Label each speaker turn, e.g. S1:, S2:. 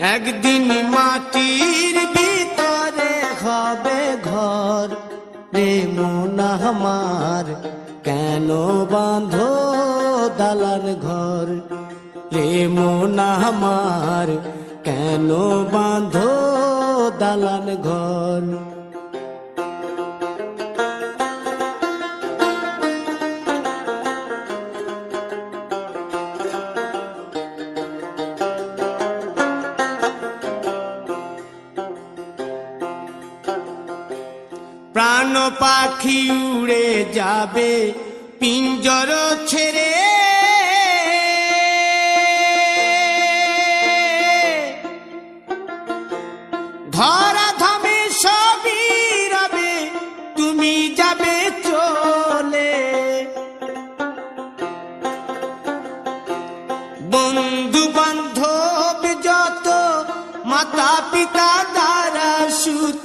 S1: একদিন মাটির ভিতরে হবে ঘর। রে মোনামার কেন বাঁধো দালান ঘর? রে মোনামার কেন বাঁধো দালান ঘর? প্রাণ পাখি উড়ে যাবে, পিঞ্জর ছেড়ে। ধরা ধামে সবই রবে, তুমি যাবে চলে। বন্ধু বান্ধব যত মাতা পিতা দ্বারা সুত